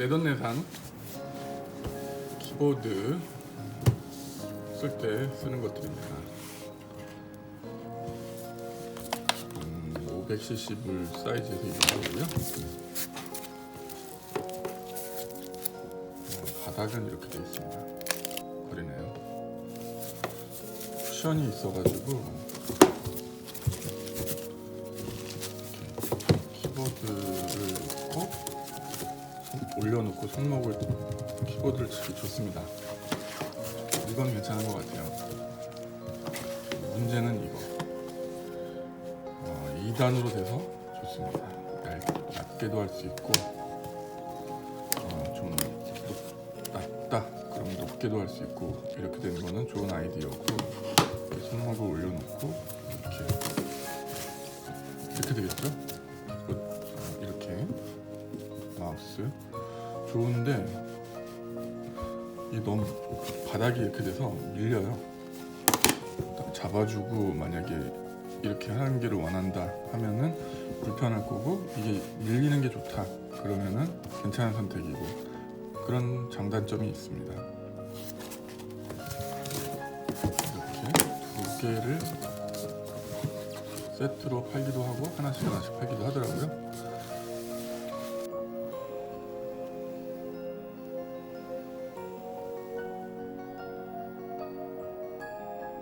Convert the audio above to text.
내돈내산 키보드 쓸 때 쓰는 것들입니다. 음, 500cc물 사이즈에서 이 정도고요. 어, 바닥은 이렇게 되어 있습니다. 거리네요. 쿠션이 있어가지고 키보드를 놓고 손- 올려놓고 손목을 키보드를 치기 좋습니다. 이건 괜찮은 것 같아요. 문제는 이거. 어, 2단으로 돼서 좋습니다. 얇, 얇게도 할 수 있고 어, 좀 높, 낮다 그럼 높게도 할 수 있고 이렇게 되는 거는 좋은 아이디어고 손목을 올려놓고 이렇게 이렇게 되겠죠? 마우스 좋은데 이 너무 바닥이 이렇게 돼서 밀려요. 딱 잡아주고 만약에 이렇게 하는 게를 원한다 하면은 불편할 거고 이게 밀리는 게 좋다 그러면은 괜찮은 선택이고 그런 장단점이 있습니다. 이렇게 두 개를 세트로 팔기도 하고 하나씩 하나씩 팔기도 하더라고요.